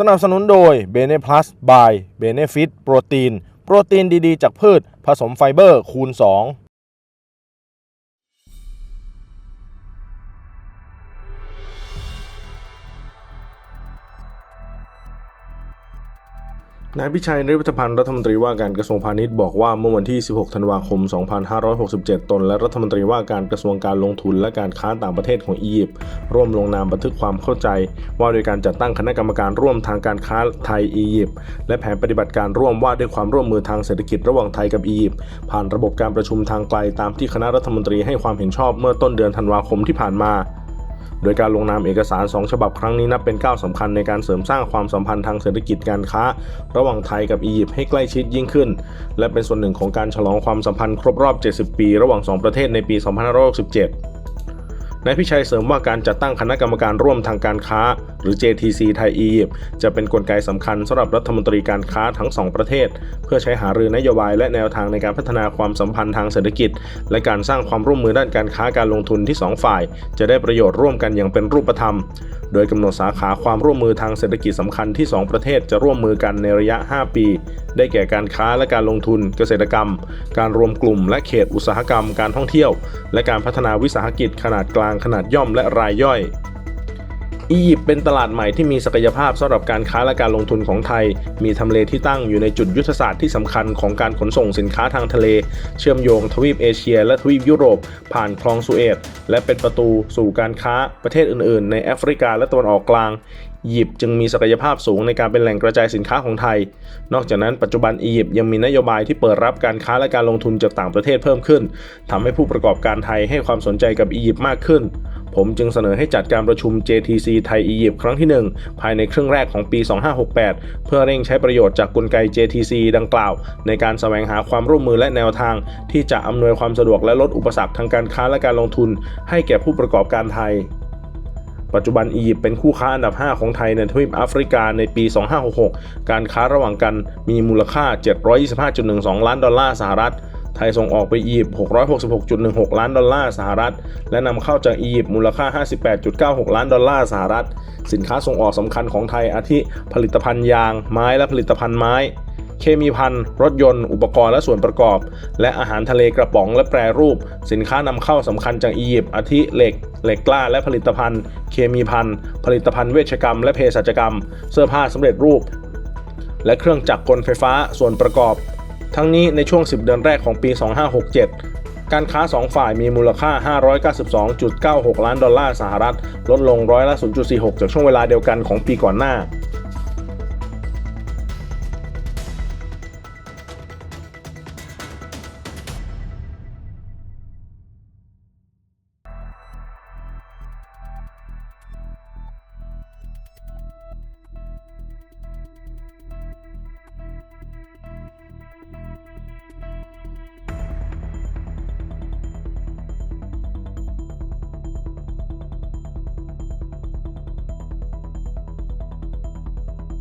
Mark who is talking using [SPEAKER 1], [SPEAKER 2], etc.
[SPEAKER 1] สนับสนุนโดย b e n e Plus by Benefit โปรตีน โปรตีนดี ๆ จากพืช ผสมไฟเบอร์คูณ 2 นายพิชัยนิวัฒพันธ์รัฐมนตรีว่าการกระทรวงพาณิชย์บอกว่าเมื่อวันที่ 16 ธันวาคม 2567 ตน และรัฐมนตรีว่าการกระทรวงการลงทุนและการค้าต่างประเทศของอียิปต์ร่วมลงนามบันทึกความเข้าใจ ว่าโดยการจัดตั้งคณะกรรมการร่วมทางการค้าไทยอียิปต์และแผนปฏิบัติการร่วมว่าด้วยความร่วมมือทางเศรษฐกิจระหว่างไทยกับอียิปต์ผ่านระบบการประชุมทางไกลตามที่คณะรัฐมนตรีให้ความเห็นชอบเมื่อต้นเดือนธันวาคมที่ผ่านมา โดยการลงนามเอกสาร 2 ฉบับครั้งนี้นับเป็นก้าวสำคัญในการเสริมสร้างความสัมพันธ์ทางเศรษฐกิจการค้า ระหว่างไทยกับอียิปต์ให้ใกล้ชิดยิ่งขึ้น และเป็นส่วนหนึ่งของการฉลองความสัมพันธ์ครบรอบ 70 ปี ระหว่าง 2 ประเทศในปี 2567นายพิชัยเสริมว่าการจัดตั้งคณะกรรมการร่วมทางการค้า หรือ JTC ไทยอียิปต์จะเป็นนกลไกสำคัญสำหรับรัฐมนตรีการค้าทั้งสองประเทศ เพื่อใช้หารือนโยบายและแนวทางในการพัฒนาความสัมพันธ์ทางเศรษฐกิจ และการสร้างความร่วมมือด้านการค้าการลงทุนที่สองฝ่าย จะได้ประโยชน์ร่วมกันอย่างเป็นรูปธรรม โดยกำหนดสาขาความร่วมมือทางเศรษฐกิจสำคัญที่ 2 ประเทศจะร่วมมือกันในระยะ 5 ปี ได้แก่การค้าและการลงทุน เกษตรกรรม การรวมกลุ่ม และเขตอุตสาหกรรม การท่องเที่ยว และการพัฒนาวิสาหกิจขนาดกลางขนาดย่อมและรายย่อย อียิปต์เป็นตลาดใหม่ที่มีศักยภาพสำหรับการค้าและการลงทุนของไทย มีทำเลที่ตั้งอยู่ในจุดยุทธศาสตร์ที่สำคัญของการขนส่งสินค้าทางทะเล เชื่อมโยงทวีปเอเชีย และทวีปยุโรป ผ่านคลองสุเอตและเป็นประตูสู่การค้าประเทศอื่น ๆ ในแอฟริกาและตะวันออกกลาง อียิปต์จึงมีศักยภาพสูงในการเป็นแหล่งกระจายสินค้าของไทย นอกจากนั้นปัจจุบันอียิปต์ยังมีนโยบายที่เปิดรับการค้าและการลงทุนจากต่างประเทศเพิ่มขึ้นทำให้ผู้ประกอบการไทยให้ความสนใจกับอียิปต์มากขึ้น ผมจึงเสนอให้จัดการประชุม JTC ไทยอียิปต์ครั้งที่ 1 ภายในครึ่งแรกของปี 2568 เพื่อเร่งใช้ประโยชน์จากกลไก JTC ดังกล่าว ในการแสวงหาความร่วมมือและแนวทาง ที่จะอำนวยความสะดวกและลดอุปสรรคทางการค้าและการลงทุน ให้แก่ผู้ประกอบการไทย ปัจจุบันอียิปต์เป็นคู่ค้าอันดับ 5 ของไทยในทวีปแอฟริกาในปี 2566 การค้าระหว่างกันมีมูลค่า 725.12 ล้านดอลลาร์สหรัฐไทยส่งออกไปอียิปต์ 666.16 ล้านดอลลาร์สหรัฐ และนำเข้าจากอียิปต์มูลค่า 58.96 ล้านดอลลาร์สหรัฐ สินค้าส่งออกสำคัญของไทยอาทิผลิตภัณฑ์ยาง ไม้และผลิตภัณฑ์ไม้ เคมีภัณฑ์รถยนต์ อุปกรณ์และส่วนประกอบ และอาหารทะเลกระป๋องและแปรรูป สินค้านำเข้าสำคัญจากอียิปต์อาทิเหล็ก เหล็กกล้าและผลิตภัณฑ์ เคมีภัณฑ์ผลิตภัณฑ์เวชกรรม และเภสัชกรรม เสื้อผ้าสำเร็จรูป และเครื่องจักรกลไฟฟ้าส่วนประกอบ ทั้งนี้ในช่วง 10 เดือนแรกของปี 2567 การค้า 2 ฝ่ายมีมูลค่า 592.96 ล้านดอลลาร์สหรัฐ ลดลงร้อยละ 0.46 จากช่วงเวลาเดียวกันของปีก่อนหน้า